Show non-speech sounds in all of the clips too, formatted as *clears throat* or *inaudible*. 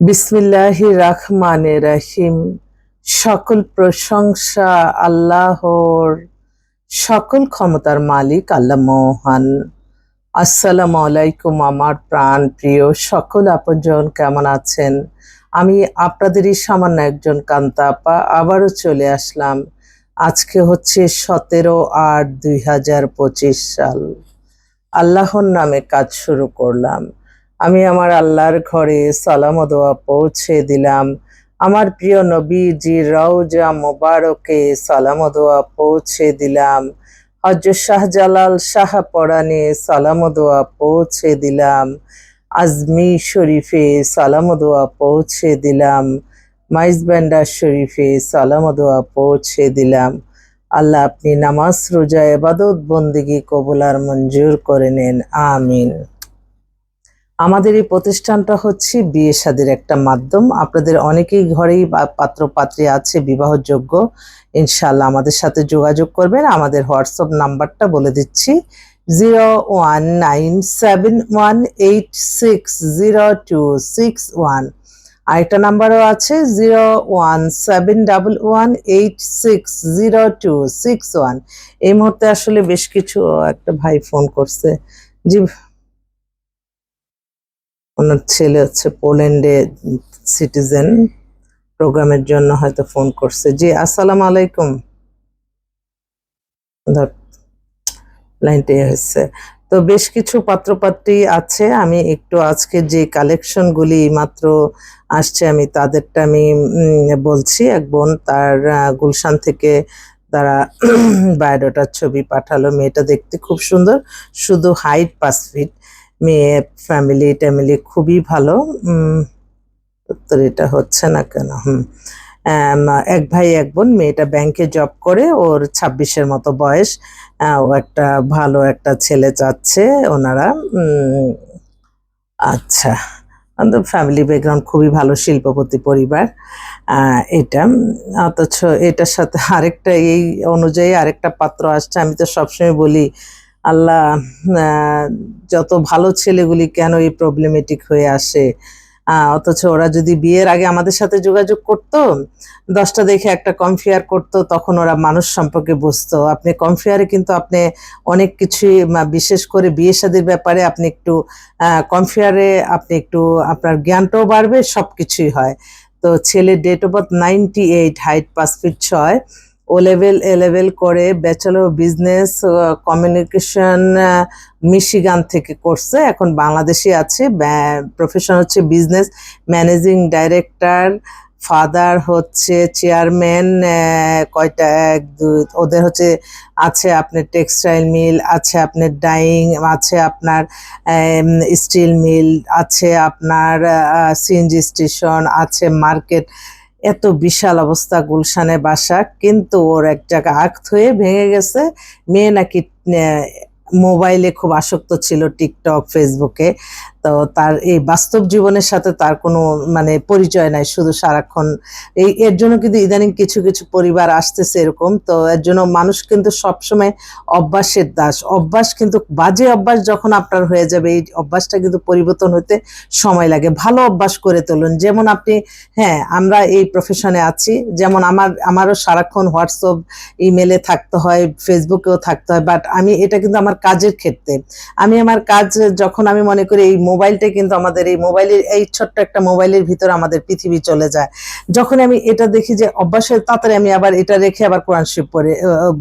বিসমিল্লাহ রাহমানে রাহিম। সকল প্রশংসা আল্লাহর। সকল ক্ষমতার মালিক আল্লাহ মহান। আসসালামু আলাইকুম আমার প্রাণ প্রিয় সকল আপনজন, কেমন আছেন? আমি আপনাদেরই সামান্য একজন কান্তা আপা, আবারও চলে আসলাম। আজকে হচ্ছে সতেরো আট দুই হাজার পঁচিশ সাল। আল্লাহর নামে কাজ শুরু করলাম। আমি আমার আল্লাহর ঘরে সালাম দোয়া পৌঁছে দিলাম। আমার প্রিয় নবীজি রওজা মোবারকে সালাম দোয়া পৌঁছে দিলাম। হজরত শাহজালাল শাহ পরানে সালাম দোয়া পৌঁছে দিলাম। আজমি শরীফে সালাম দোয়া পৌঁছে দিলাম। মাইজব্যান্ডার শরীফে সালাম দোয়া পৌঁছে দিলাম। আল্লাহ আপনি নামাজ, রোজা এবাদত বন্দিগি কবুলার মঞ্জুর করে নেন। আমিন। আমাদের এই প্রতিষ্ঠানটা হচ্ছে বিয়ে শাদির একটা মাধ্যম। আপনাদের অনেকেই ঘরেই পাত্র পাত্রী আছে, বিবাহযোগ্য। ইনশাল্লাহ আমাদের সাথে যোগাযোগ করবেন। আমাদের হোয়াটসঅ্যাপ নাম্বারটা বলে দিচ্ছি। Zero one nine seven one eight six zero two six one. আরেকটা নাম্বারও আছে, zero one seven double one eight six zero two six one. এই মুহূর্তে আসলে বেশ কিছু একটা ভাই ফোন করছে। জি ওনার ছেলে হচ্ছে পোল্যান্ডে সিটিজেন, প্রোগ্রামের জন্য হয়তো ফোন করছে। জি, আসসালাম আলাইকুম। লাইনটা হচ্ছে তো বেশ কিছু পাত্রপাত্রী আছে, আমি একটু আজকে যে কালেকশনগুলি মাত্র আসছে, আমি তাদেরটা আমি বলছি। এক বোন তার গুলশান থেকে তারা *clears throat* বায়োডাটার ছবি পাঠালো। মেয়েটা দেখতে খুব সুন্দর। শুধু হাইট পাঁচ ফিট মেয়ে ফ্যামিলি ট্যামিলি খুবই ভালো। উত্তর এটা হচ্ছে না কেন? হুম। এক ভাই, এক বোন, মেয়েটা ব্যাংকে জব করে, ওর ছাব্বিশের মতো বয়স। ও একটা ভালো একটা ছেলে চাচ্ছে ওনারা। আচ্ছা। ফ্যামিলি ব্যাকগ্রাউন্ড খুবই ভালো, শিল্পপতি পরিবার। এটা। অথচ এটার সাথে আরেকটা এই অনুযায়ী আরেকটা পাত্র আসছে, আমি তো সবসময় বলি আল্লাহ যত ভালো ছেলেগুলি কেন এই প্রবলেমেটিক হয়ে আসে? অথচ ওরা যদি বিয়ের আগে আমাদের সাথে যোগাযোগ করতো, দশটা দেখে একটা কমফেয়ার করতো, তখন ওরা মানুষ সম্পর্কে বুঝতো। আপনি কমফেয়ারে কিন্তু আপনি অনেক কিছুই বিশেষ করে বিয়ে শাদির ব্যাপারে আপনি একটু কমফেয়ারে আপনি একটু আপনার জ্ঞানটাও বাড়বে সব কিছুই হয়। তো ছেলে date of birth ninety eight height পাঁচ ফিট ছয় ও লেভেল এ লেভেল করে ব্যাচেলর বিজনেস কমিউনিকেশন মিশিগান থেকে করছে এখন বাংলাদেশে আছে। প্রফেশন হচ্ছে বিজনেস ম্যানেজিং ডাইরেক্টর ফাদার হচ্ছে চেয়ারম্যান কয়টা ওদের হচ্ছে, আছে আপনার টেক্সটাইল মিল আছে আপনার ডাইং আছে আপনার স্টিল মিল আছে আপনার সিএনজি স্টেশন আছে মার্কেট এত বিশাল অবস্থা গুলশানে বাসা, কিন্তু ওর এক জায়গা আঁক হয়ে ভেঙে গেছে। মেয়ে নাকি মোবাইলে খুব আসক্ত ছিল টিকটক, ফেসবুকে। তো তার এই বাস্তব জীবনের সাথে তার কোনো মানে পরিচয় নাই, শুধু সারাক্ষণ এই, এর জন্য কিন্তু ইদানিং কিছু কিছু পরিবার আসতেছে এরকম। তো এর জন্য মানুষ কিন্তু সবসময় অভ্যাসের দাস। অভ্যাস কিন্তু বাজে অভ্যাস যখন আপনার হয়ে যাবে, এই অভ্যাসটা কিন্তু পরিবর্তন হতে সময় লাগে। ভালো অভ্যাস করে তুলুন। যেমন আপনি হ্যাঁ আমরা এই প্রফেশনে আছি। যেমন আমার, আমারও সারাক্ষণ হোয়াটসঅ্যাপ, ইমেলে থাকতে হয়, ফেসবুকেও থাকতে হয় বাট আমি, এটা কিন্তু আমার কাজের ক্ষেত্রে। আমি আমার কাজ যখন আমি মনে করি এই মোবাইলটা কিন্তু আমাদের এই মোবাইলের এই ছোট্ট একটা মোবাইলের ভিতর আমাদের পৃথিবী চলে যায়। যখন আমি এটা দেখি যে অভ্যাসের তাড়াতাড়ি আমি আবার এটা রেখে আবার কোরআন শিব আহ,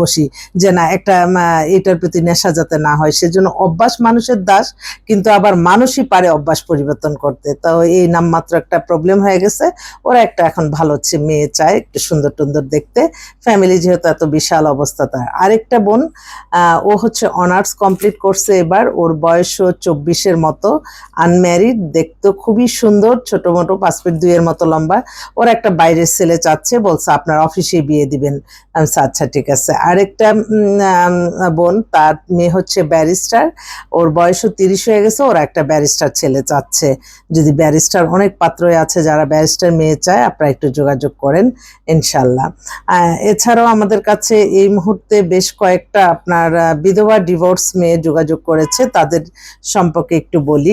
বসি। যে না একটা এটার প্রতি নেশা যাতে না হয় সেজন্য অভ্যাস মানুষের দাস কিন্তু আবার মানুষই পারে অভ্যাস পরিবর্তন করতে। তো এই নামমাত্র একটা প্রবলেম হয়ে গেছে। ওরা একটা এখন ভালো হচ্ছে মেয়ে চায় একটু সুন্দর টুন্দর দেখতে। ফ্যামিলি যেহেতু এত বিশাল অবস্থা তার। আরেকটা বোন ও হচ্ছে অনার্স কমপ্লিট করছে এবার। ওর বয়সও চব্বিশের মতো। আনম্যারিড দেখতে খুবই সুন্দর ছোট মোটো পাঁচ ফিট দুইয়ের মতো লম্বা। ওর একটা বাইরের ছেলে চাচ্ছে, বলছে, আপনার অফিসে বিয়ে দিবেন। আমি আচ্ছা ঠিক আছে। আরেকটা বোন, তার মেয়ে হচ্ছে ব্যারিস্টার ওর বয়সও তিরিশ হয়ে গেছে, ওর একটা ব্যারিস্টার ছেলে চাচ্ছে। যদি ব্যারিস্টার অনেক পাত্রই আছে, যারা ব্যারিস্টার মেয়ে চায়, আপনারা একটু যোগাযোগ করেন ইনশাল্লাহ এছাড়াও আমাদের কাছে এই মুহূর্তে বেশ কয়েকটা আপনার বিধবা ডিভোর্স মেয়ে যোগাযোগ করেছে, তাদের সম্পর্কে একটু বলি।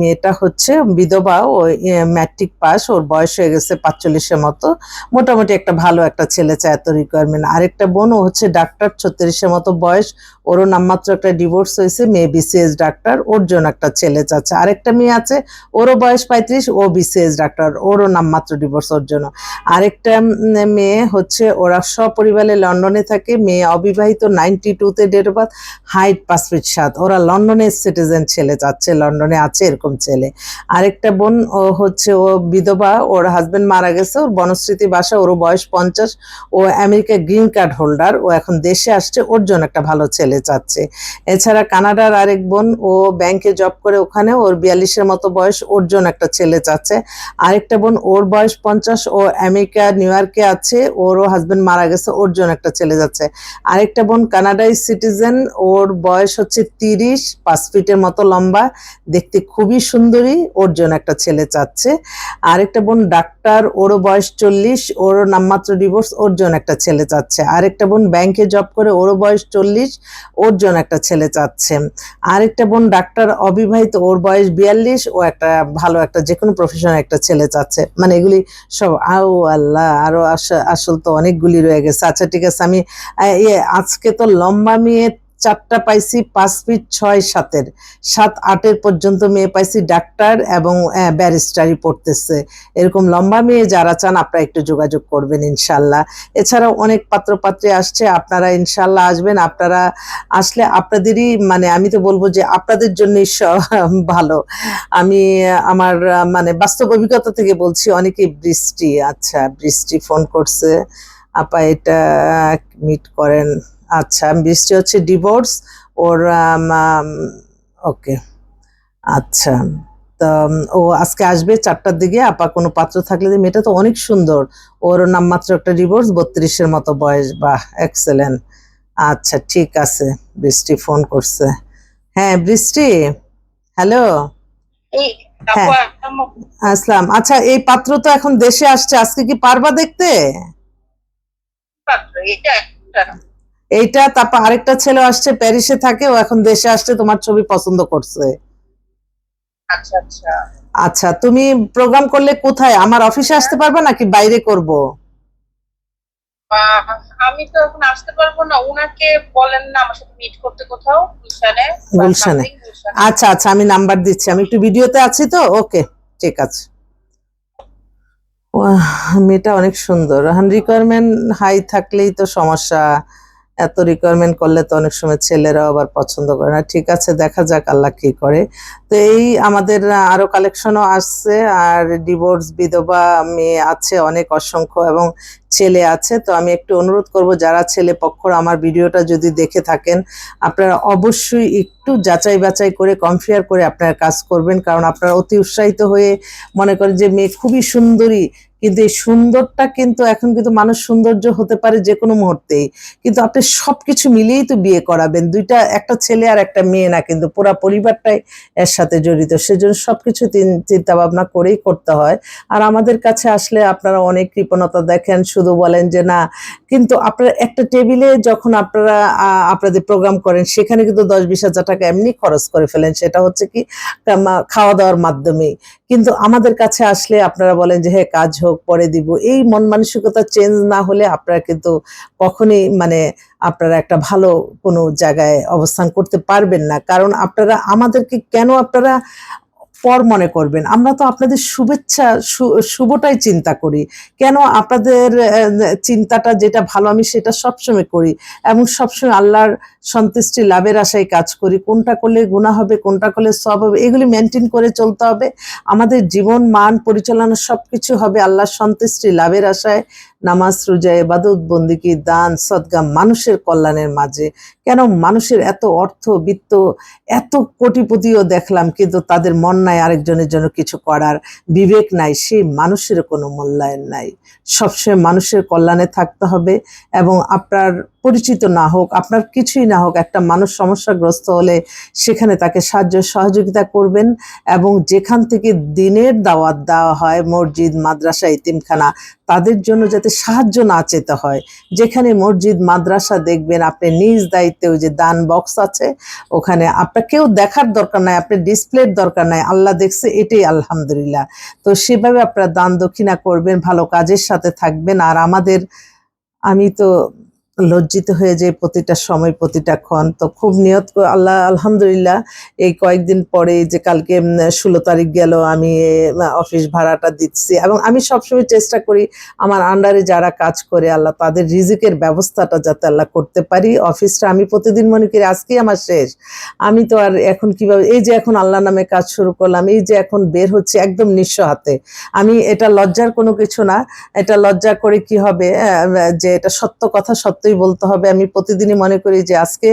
মেয়েটা হচ্ছে বিধবা, ও ম্যাট্রিক পাস ওর বয়স হয়ে গেছে পাঁচচল্লিশের মতো। মোটামুটি একটা ভালো একটা ছেলে চায় এত রিকোয়ারমেন্ট আরেকটা বোন, ও হচ্ছে ডাক্তার, ছত্রিশের মতো বয়স। ওরও নামমাত্র একটা ডিভোর্স হয়েছে, মেয়ে বিসিএস ডাক্তার, ওর জন্য একটা ছেলে চাচ্ছে। আরেকটা মেয়ে আছে, ওরও বয়স পঁয়ত্রিশ, ও বিসিএস ডাক্তার, ওরও নামমাত্র ডিভোর্স ওর জন্য। আরেকটা মেয়ে হচ্ছে, ওরা সপরিবারে লন্ডনে থাকে, মেয়ে অবিবাহিত নাইনটি টুতে ডেট অফ বার্থ হাইট পাঁচ ফিট সাত। ওরা লন্ডনের সিটিজেন ছেলে চাচ্ছে লন্ডনে আছে এরকম ছেলে। আরেকটা বোন, ও হচ্ছে, ও বিধবা, ওর হাজবেন্ড মারা গেছে, ওর বনশ্রীতি বাসা ওর বয়স পঞ্চাশ। ও আমেরিকা গ্রিন কার্ড হোল্ডার ও এখন দেশে আসছে, ওর জন্য একটা ভালো ছেলে চাচ্ছে। এছাড়া কানাডার আরেক বোন, ও ব্যাংকে জব করে ওখানে, ওর বিয়াল্লিশের মতো বয়স, ওর জন্য একটা ছেলে চাচ্ছে। আরেকটা বোন, ওর বয়স পঞ্চাশ, ও আমেরিকা, নিউ ইয়র্কে আছে, ওরও হাজবেন্ড মারা গেছে, ওর জন্য একটা ছেলে যাচ্ছে। আরেকটা বোন কানাডাই সিটিজেন ওর বয়স হচ্ছে তিরিশ, পাঁচ ফিটের মতো লম্বা। দেখতে খুবই সুন্দরী ওর জন্য একটা ছেলে চাচ্ছে। আরেকটা বোন ডাক্তার ওরও বয়স চল্লিশ ওরও নামমাত্র ডিভোর্স ওর জন্য একটা ছেলে চাচ্ছে। আরেকটা বোন ব্যাংকে জব করে ওরও বয়স চল্লিশ ওর জন্য একটা ছেলে চাচ্ছে। আরেকটা বোন ডাক্তার অবিবাহিত ওর বয়স বিয়াল্লিশ ও একটা ভালো একটা যে কোনো প্রফেশনে একটা ছেলে চাচ্ছে। মানে এগুলি সব আও আল্লাহ আরও আস- আসল তো অনেকগুলি রয়ে গেছে। আচ্ছা ঠিক আছে আমি ইয়ে, আজকে তো লম্বা মেয়ে চারটা পাইছি, পাঁচ ফিট ছয় সাতের। সাত আটের পর্যন্ত মেয়ে পাইছি, ডাক্তার এবং ব্যারিস্টারি পড়তেছে। এরকম লম্বা মেয়ে যারা চান, আপনারা একটু যোগাযোগ করবেন ইনশাল্লাহ। এছাড়াও অনেক পাত্রপাত্রী আসছে, আপনারা ইনশাল্লাহ আসবেন। আপনারা আসলে আপনাদেরই মানে আমি তো বলব যে আপনাদের জন্যই ভালো। আমি, আমার মানে বাস্তব অভিজ্ঞতা থেকে বলছি, অনেকেই বৃষ্টি আচ্ছা বৃষ্টি ফোন করছে। আপা এটা মিট করেন। আচ্ছা বৃষ্টি হচ্ছে ডিভোর্স ওর ওকে আচ্ছা। তো ও আজকে আসবে চারটার দিকে আপা কোনো পাত্র থাকলে দিয়ে মেয়েটা তো অনেক সুন্দর। ওর নামমাত্র একটা ডিভোর্স বত্রিশের মতো বয়স। বাহ এক্সেলেন্ট আচ্ছা ঠিক আছে বৃষ্টি ফোন করছে। হ্যাঁ বৃষ্টি হ্যালো হ্যাঁ। আসলাম। আচ্ছা এই পাত্র তো এখন দেশে আসছে আজকে কি পারবা দেখতে? পাত্র এটা একটা। এইটা তারপর আরেকটা ছেলে আসছে প্যারিসে থাকে ও এখন দেশে আসছে তোমার ছবি পছন্দ করছে। আচ্ছা আচ্ছা। আচ্ছা তুমি প্রোগ্রাম করলে কোথায়? আমার অফিসে আসতে পারবে নাকি বাইরে করব? আমি তো এখন আসতে পারব না। উনাকে বলেন না আমার সাথে মিট করতে কোথাও গুলশানে। গুলশানে। আচ্ছা আচ্ছা আমি নাম্বার দিচ্ছি। আমি একটু ভিডিওতে আছি তো? ওকে ঠিক আছে। মেয়েটা অনেক সুন্দর। রিকোয়ারমেন্ট হাই থাকলেই তো সমস্যা। এত রিকোয়ারমেন্ট করলে তো অনেক সময় ছেলেরাও আবার পছন্দ করে না। ঠিক আছে, দেখা যাক আল্লাহ কি করে। তো এই আমাদের আরও কালেকশনও আসছে, আর ডিভোর্স বিধবা মেয়ে আছে, অনেক অসংখ্য, এবং ছেলে আছে। তো আমি একটু অনুরোধ করব, যারা ছেলে পক্ষর আমার ভিডিওটা যদি দেখে থাকেন, আপনারা অবশ্যই একটু যাচাই বাছাই করে কনফিয়ার করে আপনারা কাজ করবেন। কারণ আপনারা অতি উৎসাহিত হয়ে মনে করেন যে মেয়ে খুবই সুন্দরী কিন্তু এই সুন্দরটা কিন্তু এখন কিন্তু মানুষ সৌন্দর্য হতে পারে যে কোনো মুহূর্তেই কিন্তু আপনি সবকিছু মিলিয়েই তো বিয়ে করাবেন। দুইটা, একটা ছেলে আর একটা মেয়ে না কিন্তু পুরা পরিবারটাই এর সাথে জড়িত। সেজন্য সবকিছু চিন্তা ভাবনা করেই করতে হয়। আর আমাদের কাছে আসলে আপনারা অনেক কৃপণতা দেখেন, শুধু বলেন যে না, কিন্তু আপনার একটা টেবিলে যখন আপনারা আপনাদের প্রোগ্রাম করেন, সেখানে কিন্তু দশ বিশ হাজার টাকা এমনি খরচ করে ফেলেন। সেটা হচ্ছে কি খাওয়া দাওয়ার মাধ্যমেই। কিন্তু আমাদের কাছে আসলে আপনারা বলেন যে হ্যাঁ কাজ হোক, পরে দিব। এই মন মানসিকতা চেঞ্জ না হলে আপনারা কিন্তু কখনই মানে আপনারা একটা ভালো কোনো জায়গায় অবস্থান করতে পারবেন না। কারণ আপনারা আমাদেরকে কেন আপনারা পর মনে করবেন। আমরা তো আপনাদের শুভেচ্ছা শুভটাই চিন্তা করি। কেন আপনাদের চিন্তাটা যেটা ভালো আমি সেটা সবসময় করি। এবং সবসময় আল্লাহর সন্তুষ্টি, লাভের আশায় কাজ করি। কোনটা করলে গুণা হবে, কোনটা করলে সব হবে, এগুলি মেনটেন করে চলতে হবে। আমাদের জীবন, মান পরিচালনা সব কিছু হবে আল্লাহর সন্তুষ্টি, লাভের আশায়। নামাজ, রোজা এবাদত বন্দিকি, দান সদগা মানুষের কল্যাণের মাঝে। কেন মানুষের এত অর্থ, বিত্ত, এত কোটিপতিও দেখলাম, কিন্তু তাদের মন নাই আরেকজনের জন্য কিছু করার। বিবেক নাই সেই মানুষের কোনো মূল্যায়ন নাই। সবসময় মানুষের কল্যাণে থাকতে হবে এবং আপনার পরিচিত না হোক, আপনার কিছুই না হোক, একটা মানুষ সমস্যাগ্রস্ত হলে সেখানে তাকে সাহায্য, সহযোগিতা করবেন এবং যেখান থেকে দিনের দাওয়াত দেওয়া হয়, মসজিদ, মাদ্রাসা, ইতিমখানা তাদের জন্য যাতে সাহায্য না চেতে হয়। যেখানে মসজিদ, মাদ্রাসা দেখবেন আপনি নিজ দায়িত্বে ওই যে দান বক্স আছে, ওখানে আপনার কেউ দেখার দরকার নাই, আপনি ডিসপ্লের দরকার নাই, আল্লাহ দেখছে এটাই আলহামদুলিল্লাহ। তো সেভাবে আপনারা দান দক্ষিণা করবেন, ভালো কাজের সাথে থাকবেন। আর আমাদের, আমি তো লজ্জিত হয়ে যাই প্রতিটা সময়, প্রতিটা ক্ষণ। তো খুব নিয়ত আল্লাহ, আলহামদুলিল্লাহ, এই কয়েকদিন পরে যে কালকে ষোলো তারিখ গেল, আমি অফিস ভাড়াটা দিচ্ছি। এবং আমি সবসময় চেষ্টা করি, আমার আন্ডারে যারা কাজ করে, আল্লাহ তাদের রিজিকের ব্যবস্থাটা যাতে আল্লাহ করতে পারি। অফিসটা আমি প্রতিদিন মনে করি, আজকেই আমার শেষ। আমি তো আর এখন কীভাবে, এই যে এখন আল্লাহ নামে কাজ শুরু করলাম, এই যে এখন বের হচ্ছে একদম নিঃস্ব হাতে। আমি এটা লজ্জার কোনো কিছু না, এটা লজ্জা করে কি হবে যে এটা সত্য কথা সত্যই বলতে হবে। আমি প্রতিদিনই মনে করি যে আজকে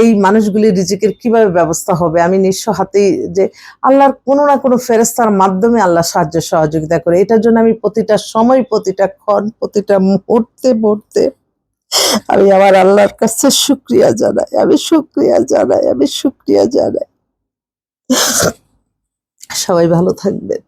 এই মানুষগুলি রিজিকের কীভাবে ব্যবস্থা হবে? আমি নিঃস্ব হাতেই যে আল্লাহর কোনো না কোনো ফেরেস্তার মাধ্যমে আল্লাহ সাহায্য সহযোগিতা করে। এটার জন্য আমি প্রতিটা সময়, প্রতিটা ক্ষণ, প্রতিটা মুহূর্তে মুহূর্তে আমি আমার আল্লাহর কাছে শুক্রিয়া জানাই। আমি শুক্রিয়া জানাই, আমি শুক্রিয়া জানাই। সবাই ভালো থাকবেন।